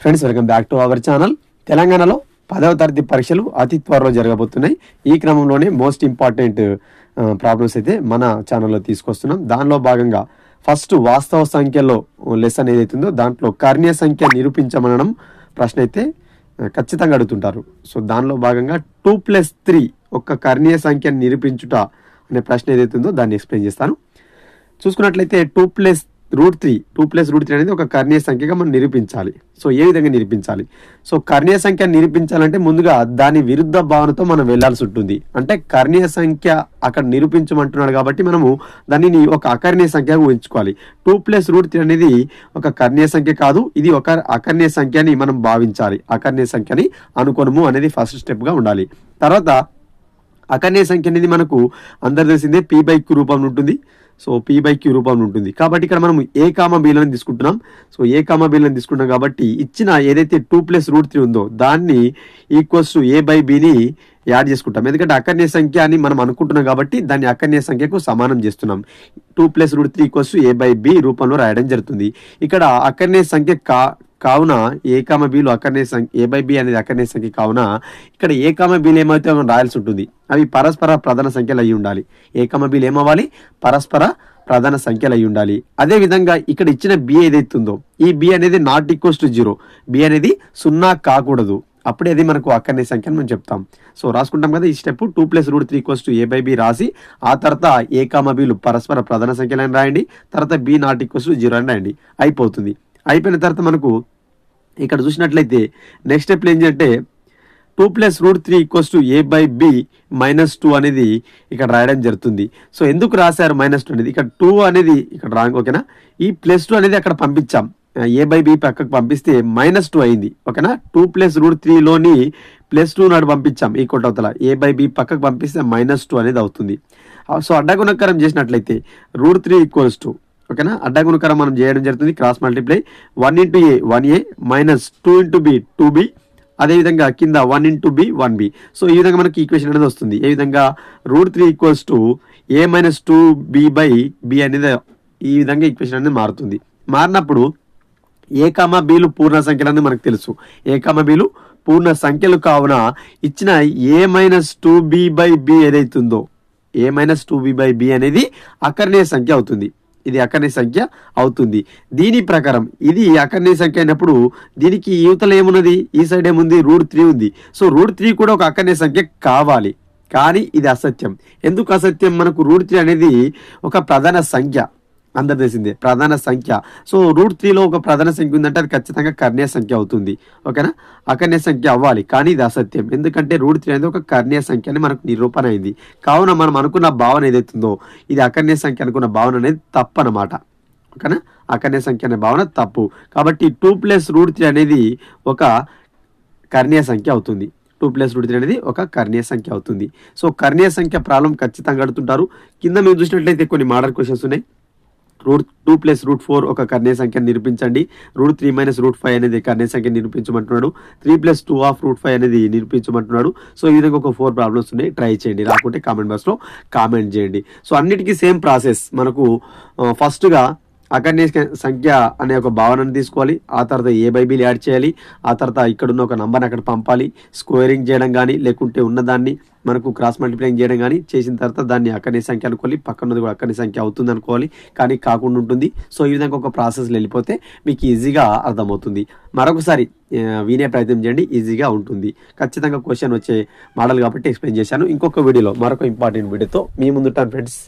Friends welcome back to our channel తెలంగాణలో పదవ తరగతి పరీక్షలు అతి త్వరలో జరగబోతున్నాయి. ఈ క్రమంలోనే మోస్ట్ ఇంపార్టెంట్ ప్రాబ్లమ్స్ అయితే మన ఛానల్లో తీసుకొస్తున్నాం. దానిలో భాగంగా ఫస్ట్ వాస్తవ సంఖ్యలో లెసన్ ఏదైతుందో దాంట్లో కర్ణ్య సంఖ్య నిరూపించమనడం ప్రశ్న అయితే ఖచ్చితంగా అడుగుతుంటారు. సో దానిలో భాగంగా టూ ప్లస్ త్రీ ఒక కర్ణీయ సంఖ్యను నిరూపించుట అనే ప్రశ్న ఏదైతుందో దాన్ని ఎక్స్ప్లెయిన్ చేస్తాను. చూసుకున్నట్లయితే two plus root three two plus root three అనేది ఒక కర్ణీయ సంఖ్యగా మనం నిరూపించాలి. సో ఏ విధంగా నిరూపించాలి? సో కర్ణీయ సంఖ్య నిరూపించాలంటే ముందుగా దాని విరుద్ధ భావనతో మనం వెళ్ళాల్సి ఉంటుంది. అంటే కర్ణీయ సంఖ్య అక్కడ నిరూపించమంటున్నాడు కాబట్టి మనము దానిని ఒక అకర్ణీయ సంఖ్యగా ఊహించుకోవాలి. టూ ప్లస్ రూట్ త్రీ అనేది ఒక కర్ణీయ సంఖ్య కాదు ఇది ఒక అకర్ణీయ సంఖ్యని మనం భావించాలి. అకర్ణీయ సంఖ్యని అనుకోనము అనేది ఫస్ట్ స్టెప్గా ఉండాలి. తర్వాత అకర్ణీయ సంఖ్య అనేది మనకు అందరు తెలిసిందే పీ బై క్యూ రూపంలో ఉంటుంది. సో పీ బై క్యూ రూపంలో ఉంటుంది. కాబట్టి ఇక్కడ మనం ఏ కామ బీలను తీసుకుంటున్నాం. సో ఏ కామ బీలను తీసుకుంటాం కాబట్టి ఇచ్చిన ఏదైతే టూ ప్లస్ రూట్ త్రీ ఉందో దాన్ని ఈక్వల్స్ టు ఏ బై బిని యాడ్ చేసుకుంటాం. ఎందుకంటే అకర్ణీయ సంఖ్య అని మనం అనుకుంటున్నాం కాబట్టి దాన్ని అకర్ణీయ సంఖ్యకు సమానం చేస్తున్నాం. Two plus root three equals a by b రూపంలో రాయడం జరుగుతుంది. ఇక్కడ అకర్ణీయ సంఖ్య కా కావున ఏ కామ బీలు అక్కడనే సంఖ్య ఏ బై బి అనేది అక్కడనే సంఖ్య. కావున ఇక్కడ ఏ కామ బీలు ఏమైతే మనం రాయాల్సి ఉంటుంది. అవి పరస్పర ప్రధాన సంఖ్యలు అయి ఉండాలి. ఏ కామ బీలు ఏమవ్వాలి? పరస్పర ప్రధాన సంఖ్యలు అయి ఉండాలి. అదే విధంగా ఇక్కడ ఇచ్చిన బి ఏదైతే ఉందో ఈ బి అనేది not equals to zero b అనేది సున్నా కాకూడదు. అప్పుడే అది మనకు అక్కడనే సంఖ్య అని మనం చెప్తాం. సో రాసుకుంటాం కదా ఈ step. Two plus root three కోస్ టు ఏ బై బి రాసి ఆ తర్వాత ఏ కామ బీలు పరస్పర ప్రధాన సంఖ్యలు అని రాయండి. తర్వాత b not equals to zero అని రాయండి. అయిపోతుంది. అయిపోయిన తర్వాత మనకు ఇక్కడ చూసినట్లయితే నెక్స్ట్ స్టెప్ ఏం చేయంటే two plus root three equals to a by b minus two అనేది ఇక్కడ రాయడం జరుగుతుంది. సో ఎందుకు రాశారు మైనస్ టూ అనేది? ఇక్కడ టూ అనేది ఇక్కడ రాంగ్ ఓకేనా ఈ ప్లస్ టూ అనేది అక్కడ పంపించాం. ఏ బై బి పక్కకు పంపిస్తే మైనస్ టూ అయింది ఓకేనా టూ ప్లస్ రూట్ త్రీలోని ప్లస్ టూ నాడు పంపించాం ఈ కొట్టవతల ఏ బై బి పక్కకు పంపిస్తే మైనస్ టూ అనేది అవుతుంది. సో అడ్డగుణకరం చేసినట్లయితే రూట్ త్రీ ఈక్వల్స్ టూ ఓకేనా? అడ్డగుణకరం మనం చేయడం జరుగుతుంది. Cross multiply. One into a one a minus two into b two b. అదేవిధంగా కింద one into b one b. So ఈ విధంగా మనకి ఈక్వేషన్ అనేది వస్తుంది. ఏ విధంగా? Root three equals to a minus two b by b అనేది ఈ విధంగా ఈక్వేషన్ అనేది మారుతుంది. మారినప్పుడు ఏ కామ బీలు పూర్ణ సంఖ్యలు అనేది మనకు తెలుసు. ఏ కామ బీలు పూర్ణ సంఖ్యలు కావున ఇచ్చిన a minus two b by b ఏదైతుందో a minus two b by b అనేది అకర్ణీయ సంఖ్య అవుతుంది. ఇది అకర్ణీయ సంఖ్య అవుతుంది. దీని ప్రకారం ఇది అకర్ణీయ సంఖ్య అయినప్పుడు దీనికి యువతలు ఏమున్నది? ఈ సైడ్ ఏముంది? రూట్ త్రీ ఉంది. సో రూట్ త్రీ కూడా ఒక అకర్ణీయ సంఖ్య కావాలి. కానీ ఇది అసత్యం. ఎందుకు అసత్యం? మనకు రూట్ త్రీ అనేది ఒక ప్రధాన సంఖ్య. అందరు తెలిసిందే ప్రధాన సంఖ్య. సో రూట్ త్రీలో ఒక ప్రధాన సంఖ్య ఉందంటే అది ఖచ్చితంగా కర్ణీయ సంఖ్య అవుతుంది. ఓకేనా? అకర్ణీయ సంఖ్య అవ్వాలి. కానీ ఇది అసత్యం. ఎందుకంటే రూట్ త్రీ అనేది ఒక కర్ణీయ సంఖ్య అని మనకు నిరూపణ అయింది. కావున మనం అనుకున్న భావన ఏదైతుందో ఇది అకర్ణీయ సంఖ్య అనుకున్న భావన అనేది తప్పనమాట. ఓకేనా? అకర్ణీయ సంఖ్య అనే భావన తప్పు. కాబట్టి టూ ప్లస్ రూట్ త్రీ అనేది ఒక కర్ణీయ సంఖ్య అవుతుంది. టూ ప్లస్ రూట్ త్రీ అనేది ఒక కర్ణీయ సంఖ్య అవుతుంది. సో కర్ణీయ సంఖ్య ప్రాబ్లం ఖచ్చితంగా అడుగుతుంటారు. కింద మేము చూసినట్లయితే కొన్ని మోడల్ క్వశ్చన్స్ ఉన్నాయి. Root two plus root four ఒక కర్ణీయ సంఖ్య నిరూపించండి. Root three minus root five అనేది కర్ణీయ సంఖ్య నిరూపించమంటున్నాడు. Three plus two of root five అనేది నిరూపించమంటున్నాడు. సో ఈ విధంగా ఒక ఫోర్ ప్రాబ్లమ్స్ ఉన్నాయి. ట్రై చేయండి. రాకుంటే కామెంట్ బాక్స్లో కామెంట్ చేయండి. సో అన్నిటికీ సేమ్ ప్రాసెస్. మనకు ఫస్ట్గా అకర్ణీయ సంఖ్య అనే ఒక భావనను తీసుకోవాలి. ఆ తర్వాత ఏ బైబిల్ యాడ్ చేయాలి? ఆ తర్వాత ఇక్కడున్న ఒక నంబర్ని అక్కడ పంపాలి. స్క్వేరింగ్ చేయడం కానీ లేకుంటే ఉన్నదాన్ని మనకు క్రాస్ మల్టిప్లైంగ్ చేయడం కానీ చేసిన తర్వాత దాన్ని అక్కడి సంఖ్య అనుకోవాలి. పక్కనది కూడా అక్కడి సంఖ్య అవుతుంది అనుకోవాలి. కానీ కాకుండా ఉంటుంది. సో ఈ విధంగా ఒక ప్రాసెస్లో వెళ్ళిపోతే మీకు ఈజీగా అర్థమవుతుంది. మరొకసారి వినే ప్రయత్నం చేయండి. ఈజీగా ఉంటుంది. ఖచ్చితంగా క్వశ్చన్ వచ్చే మోడల్ కాబట్టి ఎక్స్ప్లెయిన్ చేశాను. ఇంకొక వీడియోలో మరొక ఇంపార్టెంట్ వీడియోతో మీ ముందుంటాను ఫ్రెండ్స్